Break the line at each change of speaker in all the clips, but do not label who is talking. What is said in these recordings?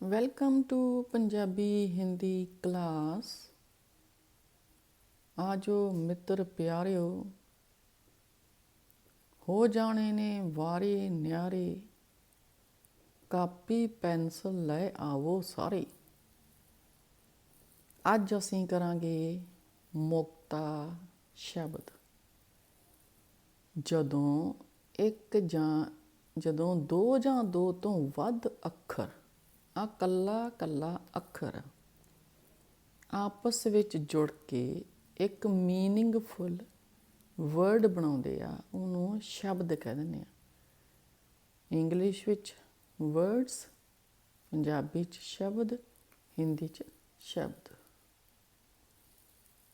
Welcome to Punjabi Hindi class ਆਜੋ ਮਿੱਤਰ ਪਿਆਰਿਓ ਹੋ ਜਾਣੇ ਨੇ ਵਾਰੇ ਨਿਆਰੇ ਕਾਪੀ ਪੈਨਸਲ ਲੈ ਆਵੋ ਸਾਰੇ ਅੱਜ ਅਸੀਂ ਕਰਾਂਗੇ ਮੁਕਤਾ ਸ਼ਬਦ ਜਦੋਂ ਇੱਕ ਜਾਂ ਜਦੋਂ ਦੋ ਜਾਂ ਦੋ ਤੋਂ ਵੱਧ ਅੱਖਰ ਆ ਕੱਲਾ ਕੱਲਾ ਅੱਖਰ ਆਪਸ ਵਿੱਚ ਜੁੜ ਕੇ ਇੱਕ ਮੀਨਿੰਗਫੁਲ ਵਰਡ ਬਣਾਉਂਦੇ ਆ, ਉਹਨੂੰ ਸ਼ਬਦ ਕਹਿ ਦਿੰਦੇ ਆ। ਇੰਗਲਿਸ਼ ਵਿੱਚ ਵਰਡਸ ਪੰਜਾਬੀ ਚ ਸ਼ਬਦ, ਹਿੰਦੀ ਚ ਸ਼ਬਦ।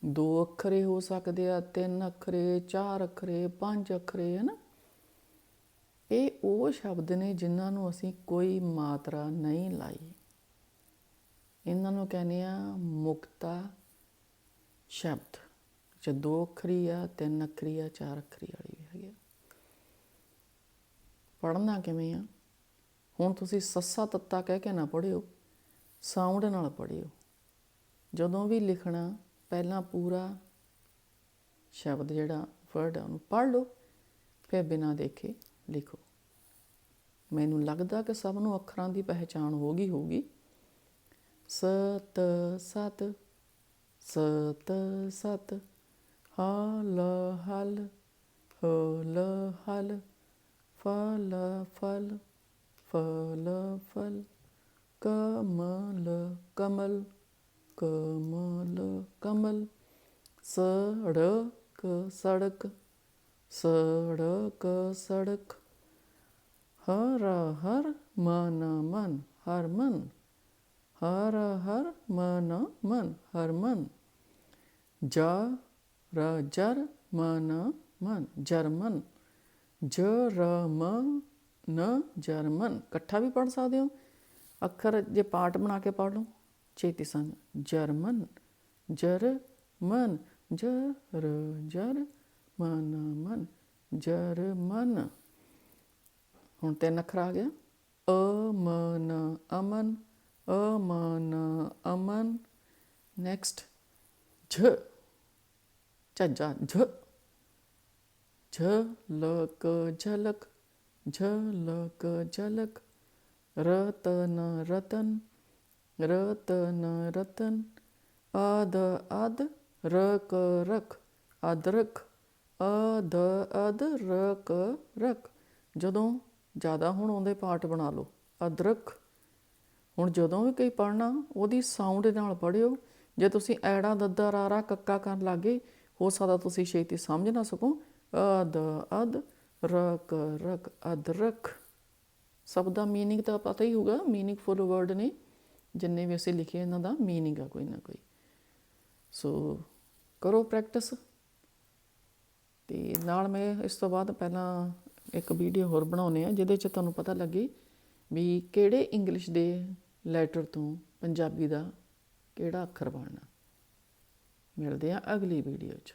ਦੋ ਅੱਖਰੇ ਹੋ ਸਕਦੇ ਆ, ਤਿੰਨ ਅੱਖਰੇ, ਚਾਰ ਅੱਖਰੇ, ਪੰਜ ਅੱਖਰੇ ਹੈ ਨਾ ਇਹ ਉਹ ਸ਼ਬਦ ਨੇ ਜਿਨ੍ਹਾਂ ਨੂੰ ਅਸੀਂ ਕੋਈ ਮਾਤਰਾ ਨਹੀਂ ਲਾਈ। ਇਹਨਾਂ ਨੂੰ ਕਹਿੰਦੇ ਆ ਮੁਕਤਾ ਸ਼ਬਦ। ਜੇ ਦੋ ਅੱਖਰੀ ਆ, ਤਿੰਨ ਅੱਖਰੀ ਆ, ਚਾਰ ਅੱਖਰੀ ਵਾਲੀ ਵੀ ਹੈਗੇ ਪੜ੍ਹਨਾ ਕਿਵੇਂ ਆ? ਹੁਣ ਤੁਸੀਂ ਸੱਸਾ ਤੱਤਾ ਕਹਿ ਕੇ ਨਾ ਪੜਿਓ ਸਾਊਂਡ ਨਾਲ ਪੜਿਓ ਜਦੋਂ ਵੀ ਲਿਖਣਾ, ਪਹਿਲਾਂ ਪੂਰਾ ਸ਼ਬਦ ਜਿਹੜਾ ਵਰਡ ਆ, ਉਹਨੂੰ ਪੜ੍ਹ ਲਓ, ਫਿਰ ਬਿਨਾਂ ਦੇਖੇ ਲਿਖੋ। ਮੈਨੂੰ ਲੱਗਦਾ ਕਿ ਸਭ ਨੂੰ ਅੱਖਰਾਂ ਦੀ ਪਹਿਚਾਣ ਹੋ ਗਈ ਹੋਗੀ ਸਤ ਸਤ ਸਤ ਸਤ, ਹਲ ਹਲ ਹਲ ਹਲ, ਫਲ ਫਲ ਫਲ ਫਲ, ਕਮਲ ਕਮਲ ਕਮਲ ਕਮਲ, ਸੜਕ ਸੜਕ ਸੜਕ ਸੜਕ। ਹਰ ਹਰ ਮਨ ਮਨ ਹਰ ਮਨ। ਹਰ ਹਰ ਮਨ ਮਨ ਹਰ ਮਨ। ਜਾ ਰ ਜਰ ਮਨ ਮਨ ਜਰਮਨ ਜਰਮਨ ਨ ਜਰਮਨ ਇਕੱਠਾ ਵੀ ਪੜ ਸਕਦੇ ਹੋ? ਅੱਖਰ ਜੇ ਪਾਠ ਬਣਾ ਕੇ ਪੜ ਲਓ। ਛੇਤੀ ਸੰਗ ਜਰਮਨ ਜਰਮਨ ਜਰ ਜਰ ਮਨ ਮਨ ਜਰਮਨ ਹੁਣ ਤਿੰਨ ਅੱਖਰ ਆ ਗਿਆ ਅਮਨ ਅਮਨ ਅਮਨ ਅਮਨ ਨੈਕਸਟ ਝ ਝੱਜਾ ਝ ਝਲਕ ਝਲਕ ਝਲਕ ਝਲਕ ਰਤਨ ਰਤਨ ਰਤਨ ਰਤਨ ਅਦ ਅਦ ਰਕ ਰਕ ਅਦਰਕ ਅਦ ਅਦ ਰਕ ਰਕ ਜਦੋਂ ਜ਼ਿਆਦਾ ਹੁਣ ਆਉਂਦੇ ਪਾਰਟ ਬਣਾ ਲਓ ਅਦਰਕ ਹੁਣ ਜਦੋਂ ਵੀ ਕੋਈ ਪੜਨਾ ਉਹਦੀ ਸਾਊਂਡ ਨਾਲ ਪੜਿਓ ਜੇ ਤੁਸੀਂ ਐੜਾ ਦੱਦਾ ਰਾਰਾ ਕੱਕਾ ਕਰਨ ਲੱਗੇ ਹੋ ਸਕਦਾ ਤੁਸੀਂ ਛੇਤੀ ਸਮਝ ਨਾ ਸਕੋ ਅਦ ਅਦ ਰਕ ਰਕ ਅਦਰਕ ਸਭ ਦਾ मीनिंग ਤਾਂ ਪਤਾ ਹੀ ਹੋਊਗਾ मीनिंगफुल ਵਰਡ ਨੇ ਜਿੰਨੇ ਵੀ ਅਸੀਂ ਲਿਖੇ ਇਹਨਾਂ ਦਾ मीनिंग ਆ ਕੋਈ ਨਾ ਕੋਈ ਸੋ ਕਰੋ ਪ੍ਰੈਕਟਿਸ ਤੇ ਨਾਲ ਮੈਂ ਇਸ ਤੋਂ ਬਾਅਦ ਪਹਿਲਾਂ ਇੱਕ ਵੀਡੀਓ ਹੋਰ ਬਣਾਉਨੇ ਆ ਜਿਹਦੇ 'ਚ ਤੁਹਾਨੂੰ ਪਤਾ ਲੱਗੇ ਵੀ ਕਿਹੜੇ ਇੰਗਲਿਸ਼ ਦੇ ਲੈਟਰ ਤੋਂ ਪੰਜਾਬੀ ਦਾ ਕਿਹੜਾ ਅੱਖਰ ਬਣਨਾ। ਮਿਲਦੇ ਆ ਅਗਲੀ ਵੀਡੀਓ 'ਚ।